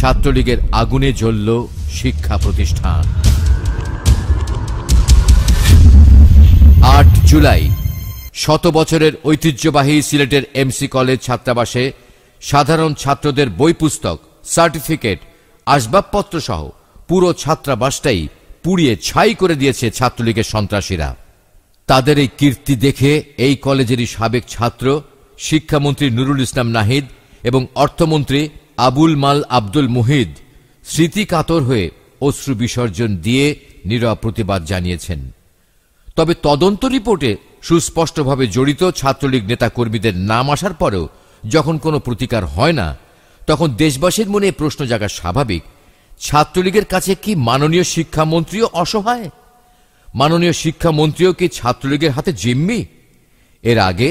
ছাত্রলীগের আগুনে জ্বলল শিক্ষা প্রতিষ্ঠান। আট জুলাই, শত বছরের ঐতিহ্যবাহী সিলেটের এমসি কলেজ ছাত্রাবাসে সাধারণ ছাত্রদের বই পুস্তক, সার্টিফিকেট, আসবাবপত্র সহ পুরো ছাত্রাবাসটাই পুড়িয়ে ছাই করে দিয়েছে ছাত্রলীগের সন্ত্রাসীরা। তাদের এই কীর্তি দেখে এই কলেজেরই সাবেক ছাত্র, শিক্ষামন্ত্রী নুরুল ইসলাম নাহিদ এবং অর্থমন্ত্রী আবুল মাল আব্দুল মুহিদ স্মৃতি কাতর হয়ে অশ্রু বিসর্জন দিয়ে নীরব প্রতিবাদ জানিয়েছেন। তবে তদন্ত রিপোর্টে সুস্পষ্টভাবে জড়িত ছাত্রলীগ নেতাকর্মীদের নাম আসার পরেও যখন কোনো প্রতিকার হয় না, তখন দেশবাসীর মনে প্রশ্ন জাগা স্বাভাবিক, ছাত্রলীগের কাছে কি মাননীয় শিক্ষামন্ত্রীও অসহায়? মাননীয় শিক্ষামন্ত্রীও কি ছাত্রলীগের হাতে জিম্মি? এর আগে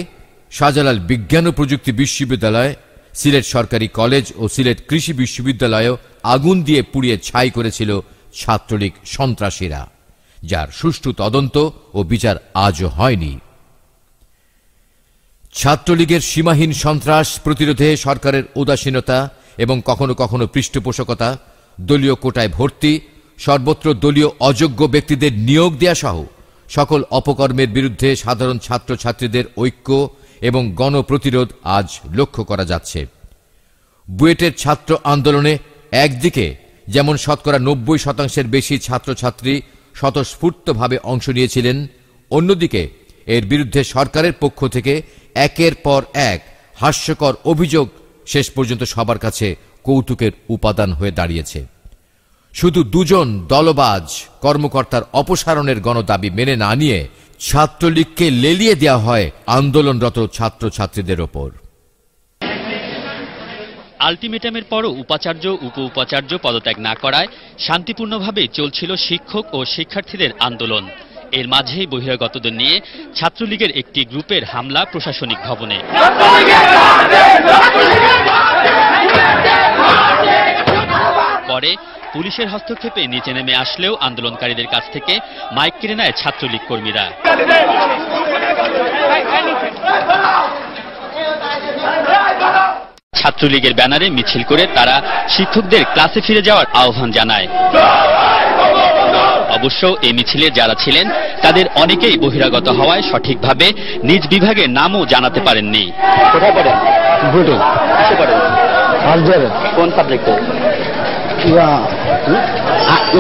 শাহজালাল বিজ্ঞান ও প্রযুক্তি বিশ্ববিদ্যালয় সিলেট সরকারি কলেজ ও সিলেট কৃষি বিশ্ববিদ্যালয়েও আগুন দিয়ে পুড়িয়ে ছাই করেছিল ছাত্রলীগ সন্ত্রাসীরা, যার সুষ্ঠু তদন্ত ও বিচার আজও হয়নি। ছাত্রলীগের সীমাহীন সন্ত্রাস প্রতিরোধে সরকারের উদাসীনতা এবং কখনো কখনো পৃষ্ঠপোষকতা, দলীয় কোটায় ভর্তি, সর্বত্র দলীয় অযোগ্য ব্যক্তিদের নিয়োগ দেয়া সহ সকল অপকর্মের বিরুদ্ধে সাধারণ ছাত্রছাত্রীদের ঐক্য এবং গণপ্রতিরোধ আজ লক্ষ্য করা যাচ্ছে। বুয়েটের ছাত্র আন্দোলনে একদিকে যেমন শতকরা নব্বই শতাংশের বেশি ছাত্রছাত্রী স্বতঃস্ফূর্তভাবে অংশ নিয়েছিলেন, অন্যদিকে এর বিরুদ্ধে সরকারের পক্ষ থেকে একের পর এক হাস্যকর অভিযোগ শেষ পর্যন্ত সবার কাছে কৌতুকের উপাদান হয়ে দাঁড়িয়েছে। শুধু দুজন দলবাজ কর্মকর্তার অপসারণের গণদাবি মেনে না নিয়ে ছাত্রলীগকে লেলিয়ে দেওয়া হয় আন্দোলনরত ছাত্রছাত্রীদের ওপর। আলটিমেটামের পরও উপাচার্য উপ উপাচার্য পদত্যাগ না করায় শান্তিপূর্ণভাবে চলছিল শিক্ষক ও শিক্ষার্থীদের আন্দোলন। এর মাঝেই বহিরাগতদের নিয়ে ছাত্রলীগের একটি গ্রুপের হামলা প্রশাসনিক ভবনে। পরে পুলিশের হস্তক্ষেপে নিচে নেমে আসলেও আন্দোলনকারীদের কাছ থেকে মাইক কেড়ে নেয় ছাত্রলীগ কর্মীরা। ছাত্রলীগের ব্যানারে মিছিল করে তারা শিক্ষকদের ক্লাসে ফিরে যাওয়ার আহ্বান জানায়। অবশ্য এই মিছিলে যারা ছিলেন তাদের অনেকেই বহিরাগত হওয়ায় সঠিকভাবে নিজ বিভাগের নামও জানাতে পারেননি। কোথায় পড়েন? কোন সাবজেক্টে?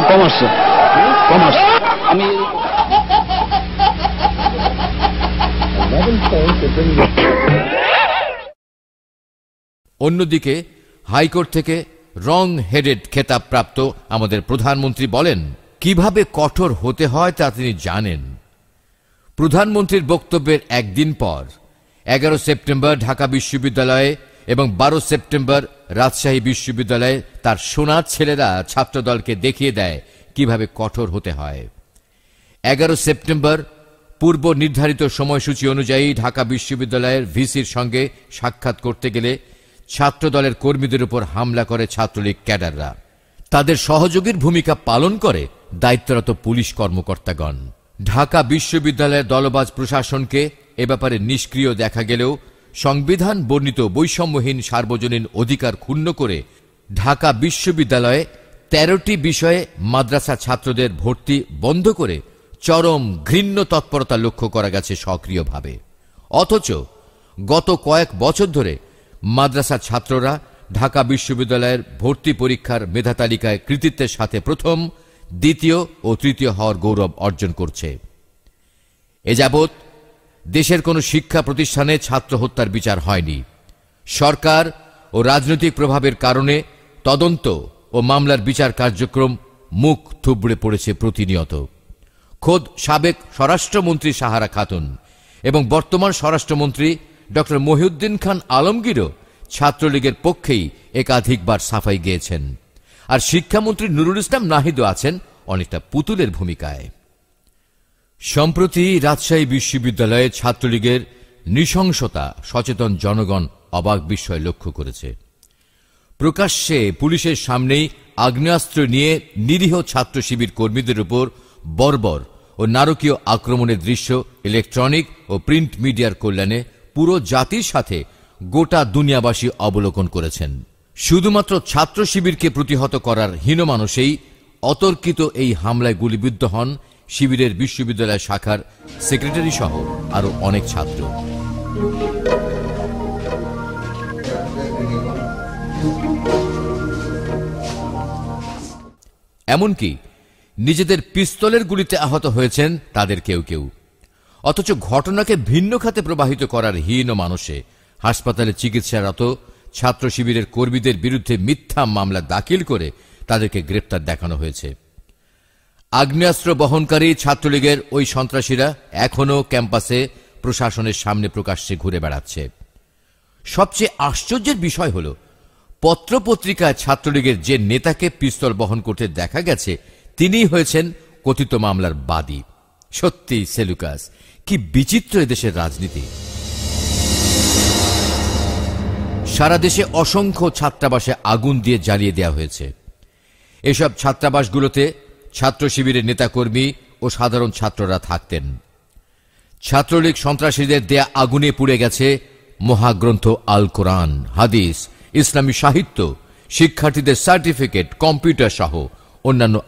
কমার্স কমার্স আমি অন্যদিকে, হাইকোর্ট থেকে রং হেডেড খেতাবপ্রাপ্ত আমাদের প্রধানমন্ত্রী বলেন, কীভাবে কঠোর হতে হয় তা তিনি জানেন। প্রধানমন্ত্রীর বক্তব্যের একদিন পর, এগারো সেপ্টেম্বর ঢাকা বিশ্ববিদ্যালয়ে এবং বারো সেপ্টেম্বর রাজশাহী বিশ্ববিদ্যালয়ে তার সোনার ছেলেরা ছাত্রদলকে দেখিয়ে দেয় কীভাবে কঠোর হতে হয়। এগারো সেপ্টেম্বর, পূর্ব নির্ধারিত সময়সূচি অনুযায়ী ঢাকা বিশ্ববিদ্যালয়ের ভিসির সঙ্গে সাক্ষাৎ করতে গেলে ছাত্রদলের কর্মীদের উপর হামলা করে ছাত্রলীগ ক্যাডাররা। তাদের সহযোগীর ভূমিকা পালন করে দায়িত্বরত পুলিশ কর্মকর্তাগণ। ঢাকা বিশ্ববিদ্যালয়ের দলবাজ প্রশাসনকে এ ব্যাপারে নিষ্ক্রিয় দেখা গেলেও সংবিধান বর্ণিত বৈষম্যহীন সার্বজনীন অধিকার ক্ষুণ্ণ করে ঢাকা বিশ্ববিদ্যালয়ে তেরোটি বিষয়ে মাদ্রাসা ছাত্রদের ভর্তি বন্ধ করে চরম ঘৃণ্য তৎপরতা লক্ষ্য করা গেছে সক্রিয়ভাবে। অথচ গত কয়েক বছর ধরে মাদ্রাসা ছাত্ররা ঢাকা বিশ্ববিদ্যালয়ের ভর্তি পরীক্ষার মেধা তালিকায় কৃতিত্বের সাথে প্রথম, দ্বিতীয় ও তৃতীয় হওয়ার গৌরব অর্জন করছে। এ যাবৎ দেশের কোনো শিক্ষা প্রতিষ্ঠানে ছাত্র হত্যার বিচার হয়নি। সরকার ও রাজনৈতিক প্রভাবের কারণে তদন্ত ও মামলার বিচার কার্যক্রম মুখ থুবড়ে পড়েছে প্রতিনিয়ত। খোদ সাবেক স্বরাষ্ট্রমন্ত্রী সাহারা খাতুন এবং বর্তমান স্বরাষ্ট্রমন্ত্রী ড মহিউদ্দিন খান আলমগীরও ছাত্রলীগের পক্ষেই একাধিকবার সাফাই গিয়েছেন। আর শিক্ষামন্ত্রী নুরুল ইসলাম নাহিদও আছেন অনেকটা পুতুলের ভূমিকায়। সম্প্রতি রাজশাহী বিশ্ববিদ্যালয়ে ছাত্রলীগের নৃশংসতা সচেতন জনগণ অবাক বিস্ময় লক্ষ্য করেছে। প্রকাশ্যে পুলিশের সামনেই আগ্নেয়াস্ত্র নিয়ে নিরীহ ছাত্র শিবির কর্মীদের উপর বর্বর ও নারকীয় আক্রমণের দৃশ্য ইলেকট্রনিক ও প্রিন্ট মিডিয়ার কল্যাণে পুরো জাতির সাথে গোটা দুনিয়াবাসী অবলোকন করেছেন। শুধুমাত্র ছাত্র শিবিরকে প্রতিহত করার হীন মানুষেই অতর্কিত এই হামলায় গুলিবিদ্ধ হন শিবিরের বিশ্ববিদ্যালয় শাখার সেক্রেটারি সহ আরও অনেক ছাত্র। এমনকি নিজেদের পিস্তলের গুলিতে আহত হয়েছেন তাদের কেউ কেউ। অথচ ঘটনাকে ভিন্ন খাতে প্রবাহিত করার হীন মানুষে হাসপাতালে চিকিৎসারত ছাত্র শিবিরের কর্মীদের বিরুদ্ধে মিথ্যা মামলা দাখিল করে তাদেরকে গ্রেপ্তার দেখানো হয়েছে। আগ্নেয়াস্ত্র বহনকারী ছাত্রলীগের ওই সন্ত্রাসীরা এখনও ক্যাম্পাসে প্রশাসনের সামনে প্রকাশ্যে ঘুরে বেড়াচ্ছে। সবচেয়ে আশ্চর্যের বিষয় হল, পত্রপত্রিকায় ছাত্রলীগের যে নেতাকে পিস্তল বহন করতে দেখা গেছে, তিনিই হয়েছেন কথিত মামলার বাদী। সত্যি সেলুকাস কি বিচিত্র এদেশের রাজনীতি। সারা দেশে অসংখ্য ছাত্রাবাসে আগুন দিয়ে জ্বালিয়ে দেওয়া হয়েছে। এসব ছাত্রাবাসগুলোতে ছাত্র শিবিরের নেতাকর্মী ও সাধারণ ছাত্ররা থাকতেন। ছাত্রলীগ সন্ত্রাসীদের দেয়া আগুনে পুড়ে গেছে মহাগ্রন্থ আল কোরআন, হাদিস, ইসলামী সাহিত্য, শিক্ষার্থীদের সার্টিফিকেট, কম্পিউটার সহ অন্যান্য